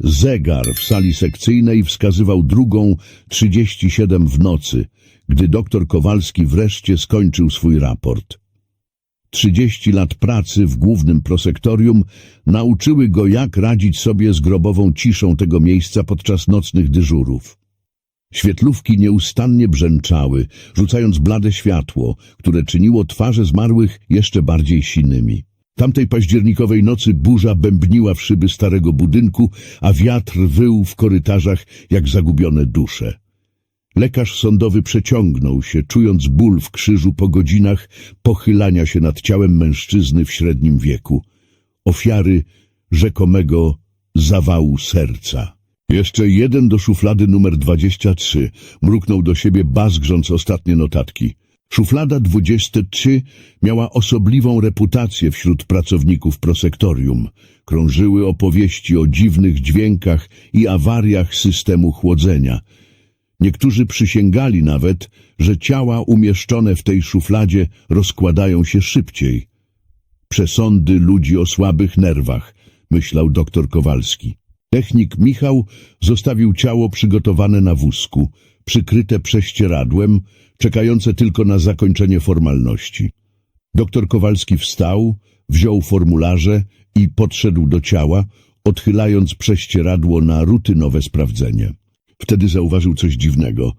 Zegar w sali sekcyjnej wskazywał drugą 37 w nocy, gdy doktor Kowalski wreszcie skończył swój raport. 30 lat pracy w głównym prosektorium nauczyły go, jak radzić sobie z grobową ciszą tego miejsca podczas nocnych dyżurów. Świetlówki nieustannie brzęczały, rzucając blade światło, które czyniło twarze zmarłych jeszcze bardziej sinymi. Tamtej październikowej nocy burza bębniła w szyby starego budynku, a wiatr wył w korytarzach jak zagubione dusze. Lekarz sądowy przeciągnął się, czując ból w krzyżu po godzinach pochylania się nad ciałem mężczyzny w średnim wieku, ofiary rzekomego zawału serca. Jeszcze jeden do szuflady numer 23, mruknął do siebie bazgrząc ostatnie notatki. Szuflada 23 miała osobliwą reputację wśród pracowników prosektorium. Krążyły opowieści o dziwnych dźwiękach i awariach systemu chłodzenia. Niektórzy przysięgali nawet, że ciała umieszczone w tej szufladzie rozkładają się szybciej. Przesądy ludzi o słabych nerwach, myślał doktor Kowalski. Technik Michał zostawił ciało przygotowane na wózku, przykryte prześcieradłem, czekające tylko na zakończenie formalności. Doktor Kowalski wstał, wziął formularze i podszedł do ciała, odchylając prześcieradło na rutynowe sprawdzenie. Wtedy zauważył coś dziwnego.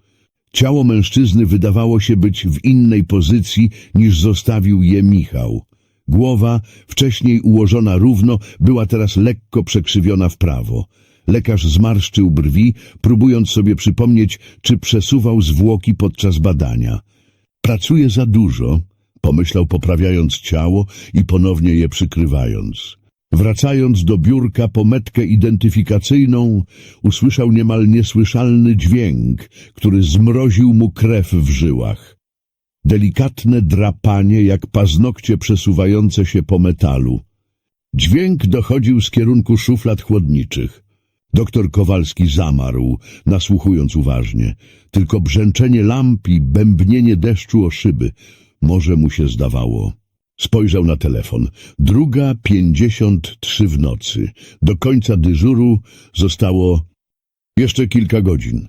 Ciało mężczyzny wydawało się być w innej pozycji niż zostawił je Michał. Głowa, wcześniej ułożona równo, była teraz lekko przekrzywiona w prawo. Lekarz zmarszczył brwi, próbując sobie przypomnieć, czy przesuwał zwłoki podczas badania. Pracuje za dużo, pomyślał poprawiając ciało i ponownie je przykrywając. Wracając do biurka po metkę identyfikacyjną, usłyszał niemal niesłyszalny dźwięk, który zmroził mu krew w żyłach. Delikatne drapanie, jak paznokcie przesuwające się po metalu. Dźwięk dochodził z kierunku szuflad chłodniczych. Doktor Kowalski zamarł, nasłuchując uważnie. Tylko brzęczenie lamp i bębnienie deszczu o szyby. Może mu się zdawało. Spojrzał na telefon. Druga pięćdziesiąt trzy w nocy. Do końca dyżuru zostało jeszcze kilka godzin.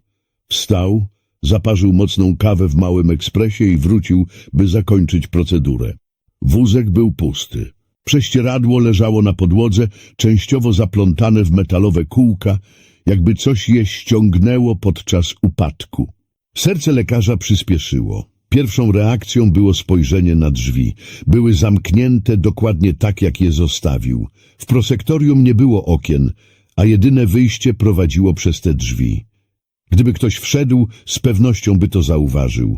Wstał, zaparzył mocną kawę w małym ekspresie i wrócił, by zakończyć procedurę. Wózek był pusty. Prześcieradło leżało na podłodze, częściowo zaplątane w metalowe kółka, jakby coś je ściągnęło podczas upadku. Serce lekarza przyspieszyło. Pierwszą reakcją było spojrzenie na drzwi. Były zamknięte dokładnie tak, jak je zostawił. W prosektorium nie było okien, a jedyne wyjście prowadziło przez te drzwi. Gdyby ktoś wszedł, z pewnością by to zauważył.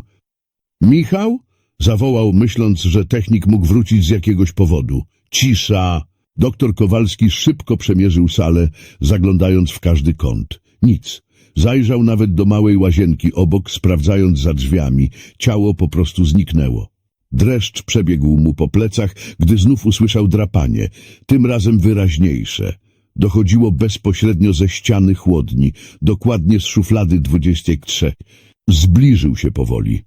Michał? Zawołał, myśląc, że technik mógł wrócić z jakiegoś powodu. Cisza! Doktor Kowalski szybko przemierzył salę, zaglądając w każdy kąt. Nic. Zajrzał nawet do małej łazienki obok, sprawdzając za drzwiami. Ciało po prostu zniknęło. Dreszcz przebiegł mu po plecach, gdy znów usłyszał drapanie, tym razem wyraźniejsze. Dochodziło bezpośrednio ze ściany chłodni, dokładnie z szuflady 23. Zbliżył się powoli.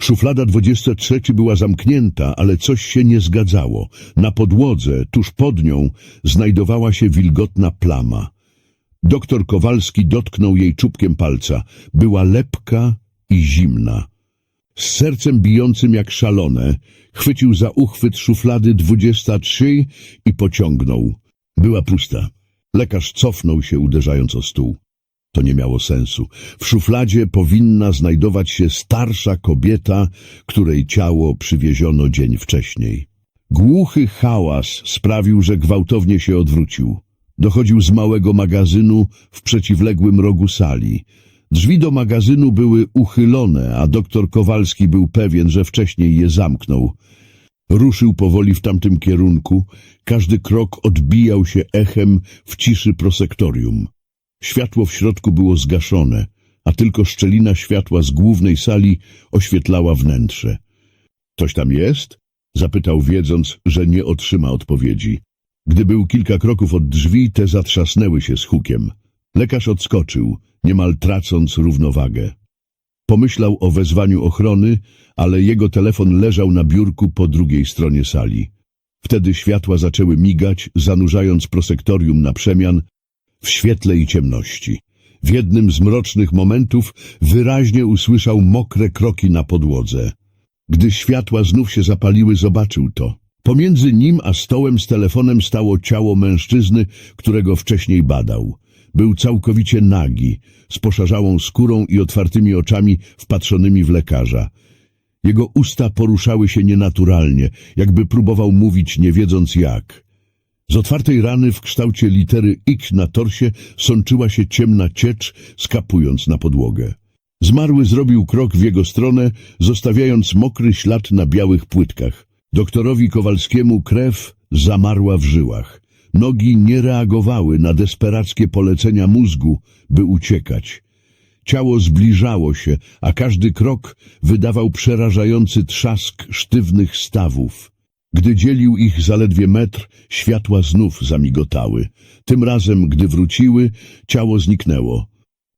Szuflada 23 była zamknięta, ale coś się nie zgadzało. Na podłodze, tuż pod nią, znajdowała się wilgotna plama. Doktor Kowalski dotknął jej czubkiem palca. Była lepka i zimna. Z sercem bijącym jak szalone, chwycił za uchwyt szuflady 23 i pociągnął. Była pusta. Lekarz cofnął się, uderzając o stół. To nie miało sensu. W szufladzie powinna znajdować się starsza kobieta, której ciało przywieziono dzień wcześniej. Głuchy hałas sprawił, że gwałtownie się odwrócił. Dochodził z małego magazynu w przeciwległym rogu sali. Drzwi do magazynu były uchylone, a doktor Kowalski był pewien, że wcześniej je zamknął. Ruszył powoli w tamtym kierunku, każdy krok odbijał się echem w ciszy prosektorium. Światło w środku było zgaszone, a tylko szczelina światła z głównej sali oświetlała wnętrze. Ktoś tam jest? Zapytał, wiedząc, że nie otrzyma odpowiedzi. Gdy był kilka kroków od drzwi, te zatrzasnęły się z hukiem. Lekarz odskoczył, niemal tracąc równowagę. Pomyślał o wezwaniu ochrony, ale jego telefon leżał na biurku po drugiej stronie sali. Wtedy światła zaczęły migać, zanurzając prosektorium na przemian, w świetle i ciemności. W jednym z mrocznych momentów wyraźnie usłyszał mokre kroki na podłodze. Gdy światła znów się zapaliły, zobaczył to. Pomiędzy nim a stołem z telefonem stało ciało mężczyzny, którego wcześniej badał. Był całkowicie nagi, z poszarzałą skórą i otwartymi oczami wpatrzonymi w lekarza. Jego usta poruszały się nienaturalnie, jakby próbował mówić, nie wiedząc jak. Z otwartej rany w kształcie litery X na torsie sączyła się ciemna ciecz, skapując na podłogę. Zmarły zrobił krok w jego stronę, zostawiając mokry ślad na białych płytkach. Doktorowi Kowalskiemu krew zamarła w żyłach. Nogi nie reagowały na desperackie polecenia mózgu, by uciekać. Ciało zbliżało się, a każdy krok wydawał przerażający trzask sztywnych stawów. Gdy dzielił ich zaledwie metr, światła znów zamigotały. Tym razem, gdy wróciły, ciało zniknęło.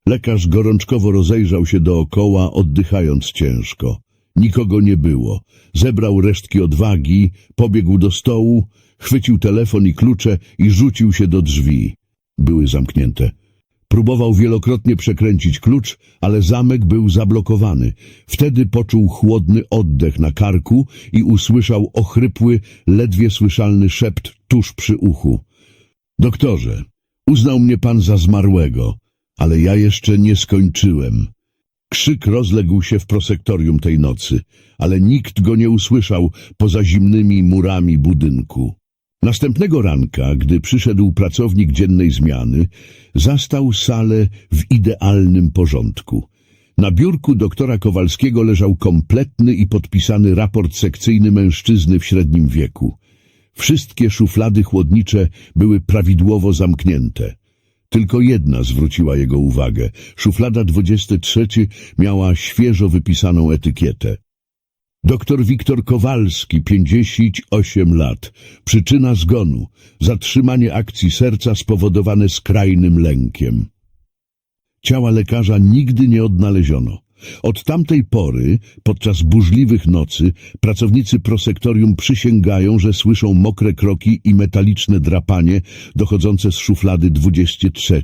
Lekarz gorączkowo rozejrzał się dookoła, oddychając ciężko. Nikogo nie było. Zebrał resztki odwagi, pobiegł do stołu, chwycił telefon i klucze i rzucił się do drzwi. Były zamknięte. Próbował wielokrotnie przekręcić klucz, ale zamek był zablokowany. Wtedy poczuł chłodny oddech na karku i usłyszał ochrypły, ledwie słyszalny szept tuż przy uchu. Doktorze, uznał mnie pan za zmarłego, ale ja jeszcze nie skończyłem. Krzyk rozległ się w prosektorium tej nocy, ale nikt go nie usłyszał poza zimnymi murami budynku. Następnego ranka, gdy przyszedł pracownik dziennej zmiany, zastał salę w idealnym porządku. Na biurku doktora Kowalskiego leżał kompletny i podpisany raport sekcyjny mężczyzny w średnim wieku. Wszystkie szuflady chłodnicze były prawidłowo zamknięte. Tylko jedna zwróciła jego uwagę. Szuflada 23 miała świeżo wypisaną etykietę. Doktor Wiktor Kowalski, 58 lat. Przyczyna zgonu. Zatrzymanie akcji serca spowodowane skrajnym lękiem. Ciała lekarza nigdy nie odnaleziono. Od tamtej pory, podczas burzliwych nocy, pracownicy prosektorium przysięgają, że słyszą mokre kroki i metaliczne drapanie dochodzące z szuflady 23.